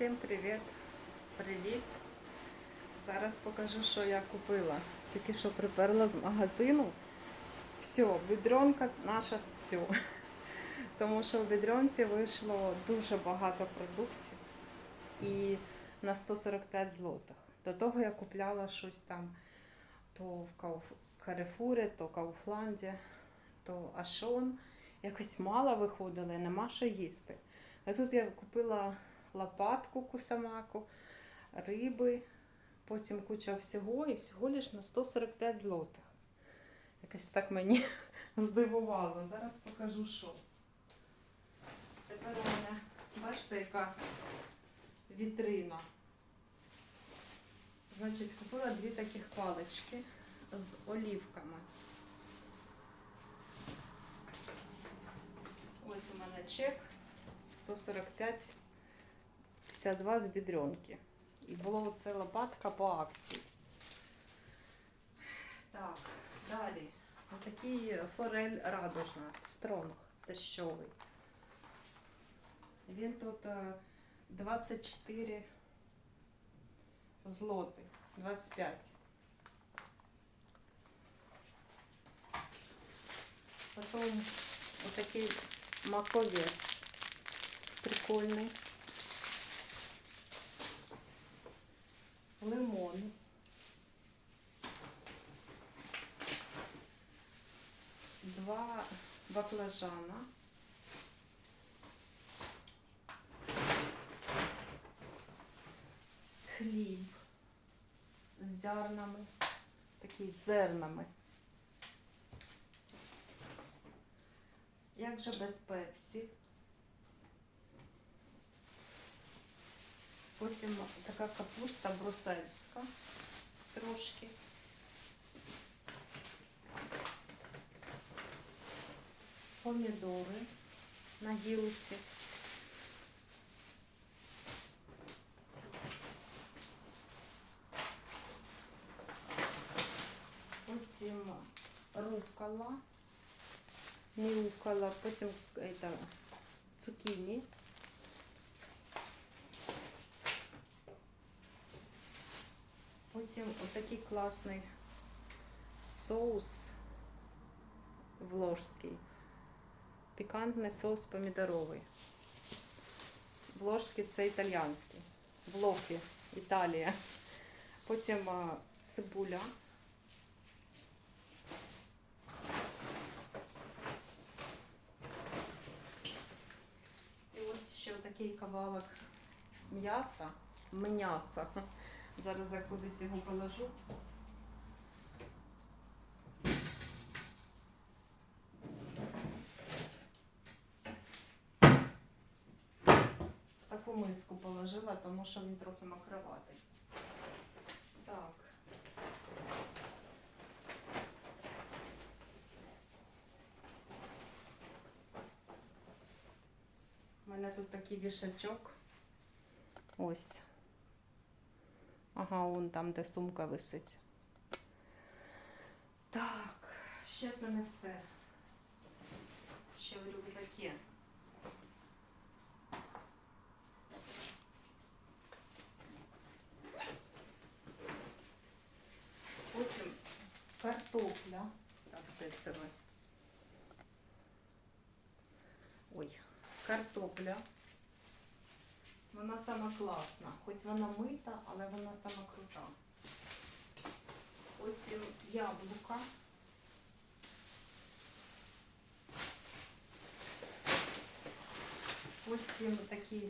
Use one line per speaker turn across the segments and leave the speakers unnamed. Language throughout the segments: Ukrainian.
Всім привіт! Привіт! Зараз покажу, що я купила. Тільки що приперла з магазину. Все, бідронка наша все. Тому що в бідронці вийшло дуже багато продуктів і на 145 злотих. До того я купляла щось там то в Карифурі, то Кауфланді, то Ашон. Якось мало виходило, нема що їсти. А тут я купила лопатку кусамаку, риби, потім куча всього і всього лиш на 145 злотих. Якось так мені здивувало. Зараз покажу, що. Тепер у мене, бачите, яка вітрина. Значить, купила дві таких палички з олівками. Ось у мене чек 145 52 з бідренки. І була оце лопатка по акції. Так, далі. Отакий форель радужна, стронг тещовий. Він тут е, 24 злоти, 25. Потім отакий маковець прикольний. Лимон. Два баклажана. Хліб з зернами, такий з зернами. Як же без пепсі? Потім така капуста брусельська трошки. Помідори на гілці. Потім рукола, не рукола, потім это, цукіні. Потім отакий класний соус вложський. Пікантний соус помідоровий. Вложський це італіянський. Блоки, Італія. Потім а, цибуля. І ось ще такий кавалок м'яса. М'яса. Зараз я кудись його положу. Таку миску положила, тому що він трохи макроватий. Так. У мене тут такий вішачок. Ось. Ага, вон там, де сумка висить. Так, ще це не все. Ще в рюкзакі. Потім картопля. Так, де це ви? Ой, картопля. Вона сама класна. Хоч вона мита, але вона сама крута. Потім яблука. Потім такі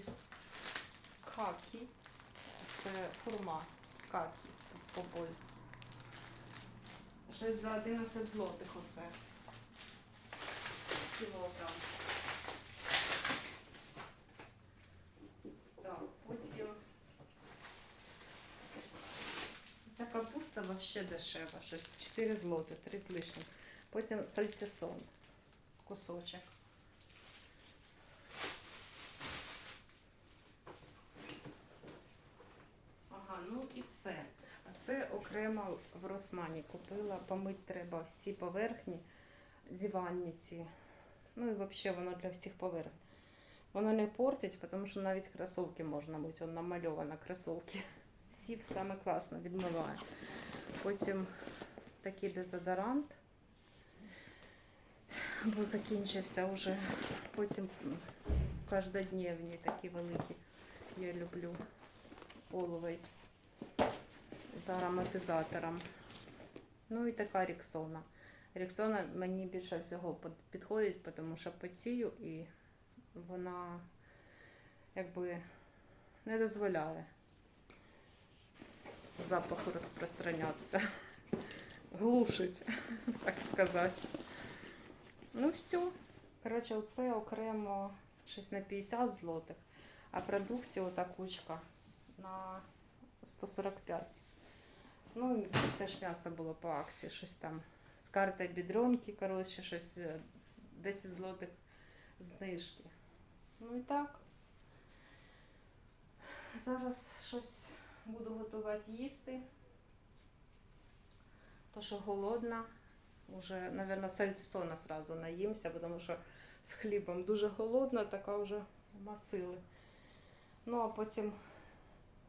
какі. Це форма какі по-польськи. Щось за 11 злотих оце. Кілограм. Так, потім. Ця капуста вообще дешева, щось 4 злоти, 3 з лишнім. Потім сальтісон, кусочок. Ага, ну і все. А це окремо в Росмані купила. Помить треба всі поверхні, диванні ці. Ну і взагалі воно для всіх поверхень. Воно не портить, тому що навіть кросовки можна бути. Он намальовано кросовки. Сів саме класно відмиває. Потім такий дезодорант, бо закінчився вже. Потім кожнодневні такі великі. Я люблю Always з ароматизатором. Ну і така Ріксона. Ріксона мені більше всього підходить, тому що потію і вона якби не дозволяє запаху розпространятися. Глушить, так сказати. Ну все. Коротше, оце окремо щось на 50 злотих, а продукція ота кучка на 145. Ну, теж м'ясо було по акції, щось там з карти бідронки, коротше, щось е, 10 злотих знижки. Ну і так. Зараз щось буду готувати їсти. То, що голодна. Уже, мабуть, сальцисона сразу наїмся, тому що з хлібом дуже голодна, така вже масили. Ну, а потім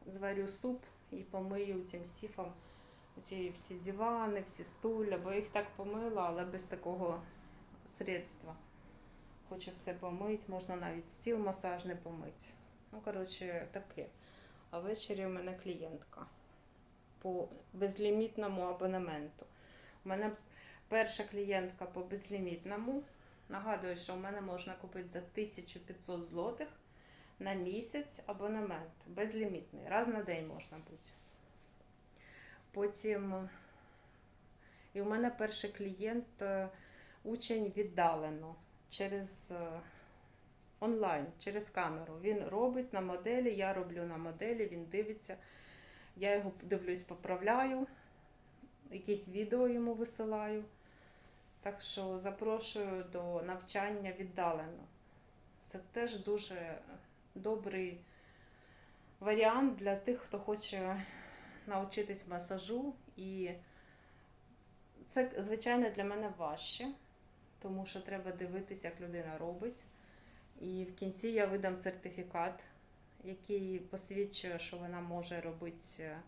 зварю суп і помию цим сіфом ці всі дивани, всі стуля, бо їх так помила, але без такого средства. Хочу все помити, можна навіть стіл масажний помити. Ну, коротше, таке. А ввечері у мене клієнтка по безлімітному абонементу. У мене перша клієнтка по безлімітному. Нагадую, що в мене можна купити за 1500 злотих на місяць абонемент. Безлімітний. Раз на день можна бути. Потім і у мене перший клієнт е, учень віддалено через е, онлайн, через камеру. Він робить на моделі, я роблю на моделі, він дивиться. Я його дивлюсь, поправляю, якісь відео йому висилаю. Так що запрошую до навчання віддалено. Це теж дуже добрий варіант для тих, хто хоче навчитись масажу. І це, звичайно, для мене важче, тому що треба дивитися, як людина робить. І в кінці я видам сертифікат, який посвідчує, що вона може робити е,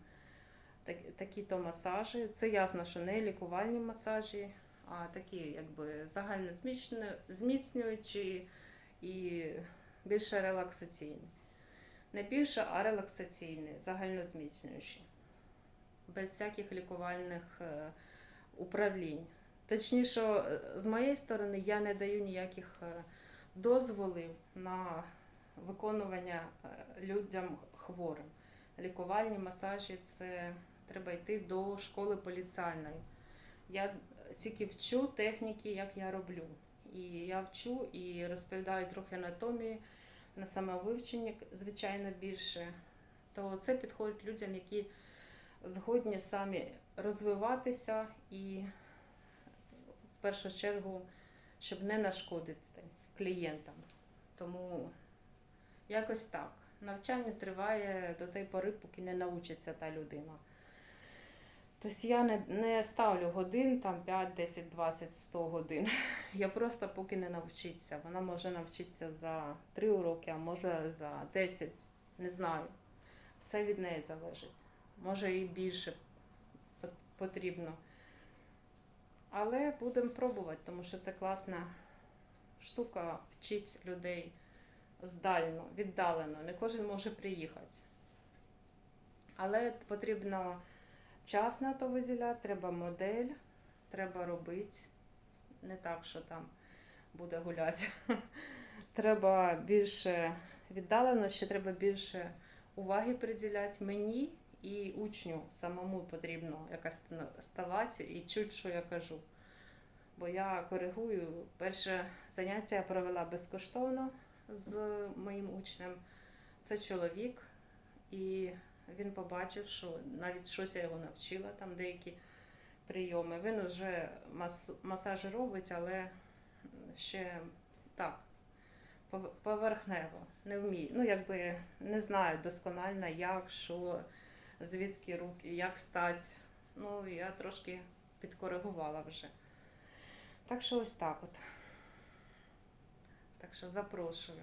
так- такі-то масажі. Це ясно, що не лікувальні масажі, а такі, якби загально зміцню- зміцнюючі і більше релаксаційні. Не більше, а релаксаційні, загальнозміцнюючі. Без всяких лікувальних е, управлінь. Точніше, е, з моєї сторони, я не даю ніяких дозволів на виконування е, людям хворим. Лікувальні масажі це треба йти до школи поліціальної. Я тільки вчу техніки, як я роблю. І я вчу і розповідаю трохи анатомії на самовивченні, звичайно, більше. То це підходить людям, які згодні самі розвиватися і в першу чергу, щоб не нашкодити клієнтам. Тому якось так. Навчання триває до тієї пори, поки не навчиться та людина. Тобто я не, не ставлю годин, там 5, 10, 20, 100 годин. Я просто поки не навчиться. Вона може навчитися за 3 уроки, а може за 10, не знаю. Все від неї залежить. Може і більше потрібно. Але будемо пробувати, тому що це класна штука вчить людей здально, віддалено. Не кожен може приїхати. Але потрібно час на то виділяти, треба модель, треба робити. Не так, що там буде гуляти. Треба більше віддалено, ще треба більше уваги приділяти мені і учню. Самому потрібно якось ставати і чути, що я кажу. Бо я коригую. Перше заняття я провела безкоштовно з моїм учнем. Це чоловік, і він побачив, що навіть щось я його навчила, там деякі прийоми. Він вже мас, масажі робить, але ще так, пов- поверхнево, не вміє. Ну, якби не знаю досконально, як, що, звідки руки, як стати. Ну, я трошки підкоригувала вже. Так що ось так от. Так що запрошую.